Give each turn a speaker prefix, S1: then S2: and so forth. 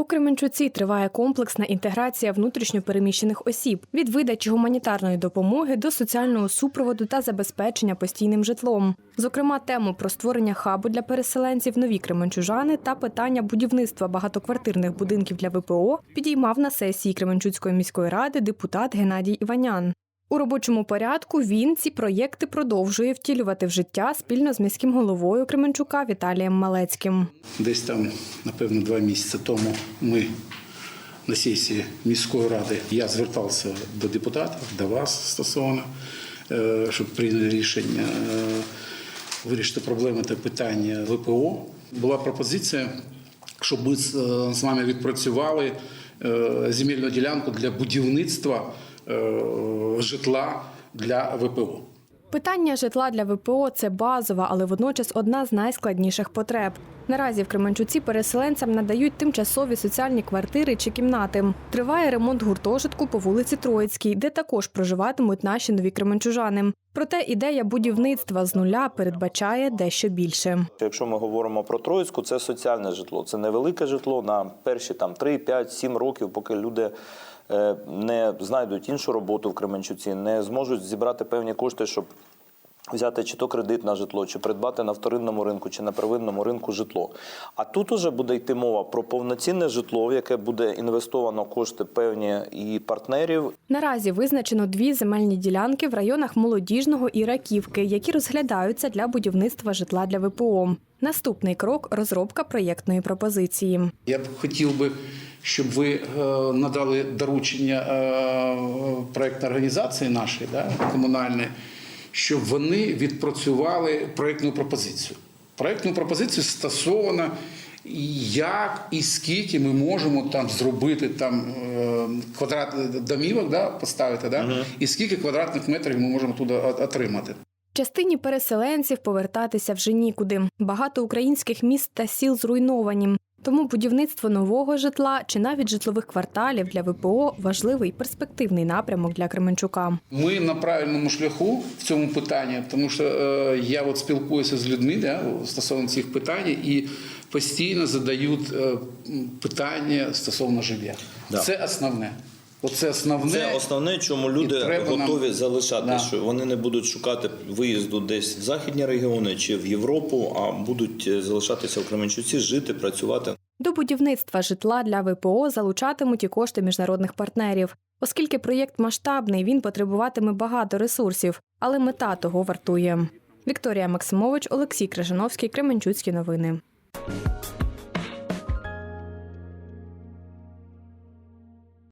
S1: У Кременчуці триває комплексна інтеграція внутрішньопереміщених осіб від видачі гуманітарної допомоги до соціального супроводу та забезпечення постійним житлом. Зокрема, тему про створення хабу для переселенців нові кременчужани та питання будівництва багатоквартирних будинків для ВПО підіймав на сесії Кременчуцької міської ради депутат Геннадій Іванян. У робочому порядку він ці проєкти продовжує втілювати в життя спільно з міським головою Кременчука Віталієм Малецьким.
S2: Десь там, напевно, два місяці тому ми на сесії міської ради я звертався до депутатів, до вас стосовно, е, щоб прийняли рішення е, вирішити проблеми та питання ВПО. Була пропозиція, щоб ми з е, вами відпрацювали земельну ділянку для будівництва житла для ВПО.
S1: Питання житла для ВПО це базова, але водночас одна з найскладніших потреб. Наразі в Кременчуці переселенцям надають тимчасові соціальні квартири чи кімнати. Триває ремонт гуртожитку по вулиці Троїцькій, де також проживатимуть наші нові кременчужани. Проте ідея будівництва з нуля передбачає дещо більше.
S3: Якщо ми говоримо про Троїцьку, це соціальне житло. Це невелике житло на перші там 3, 5, 7 років, поки люди е, не знайдуть іншу роботу в Кременчуці, не зможуть зібрати певні кошти, щоб взяти чи то кредит на житло, чи придбати на вторинному ринку, чи на первинному ринку житло. А тут уже буде йти мова про повноцінне житло, в яке буде інвестовано кошти певні і партнерів,
S1: Наразі визначено дві земельні ділянки в районах Молодіжного і Раківки, які розглядаються для будівництва житла для ВПО. Наступний крок розробка проєктної пропозиції.
S2: Я б хотів би, щоб ви е, надали доручення е, проєктної організації нашої, да, комунальної, щоб вони відпрацювали проєктну пропозицію. Проєктну пропозицію стосовно як і скільки ми можемо там зробити там е, квадрат домівок, да, поставити, да, і скільки квадратних метрів ми можемо туди отримати.
S1: Частині переселенців повертатися вже нікуди. Багато українських міст та сіл зруйновані. Тому будівництво нового житла чи навіть житлових кварталів для ВПО важливий перспективний напрямок для Кременчука.
S2: Ми на правильному шляху в цьому питанні, тому що е, я от спілкуюся з людьми да, стосовно цих питань і постійно задають е, питання стосовно жилья.
S3: Да.
S2: Це основне. Оце основне.
S3: Це основне, чому люди
S2: І треба нам-
S3: готові залишати,
S2: Да.
S3: що вони не будуть шукати виїзду десь в західні регіони чи в Європу, а будуть е, залишатися в Кременчуці, жити, працювати.
S1: До будівництва житла для ВПО залучатимуть і кошти міжнародних партнерів. Оскільки проєкт масштабний, він потребуватиме багато ресурсів, але мета того вартує. Вікторія Максимович, Олексій Крижановський, Кременчуцькі новини.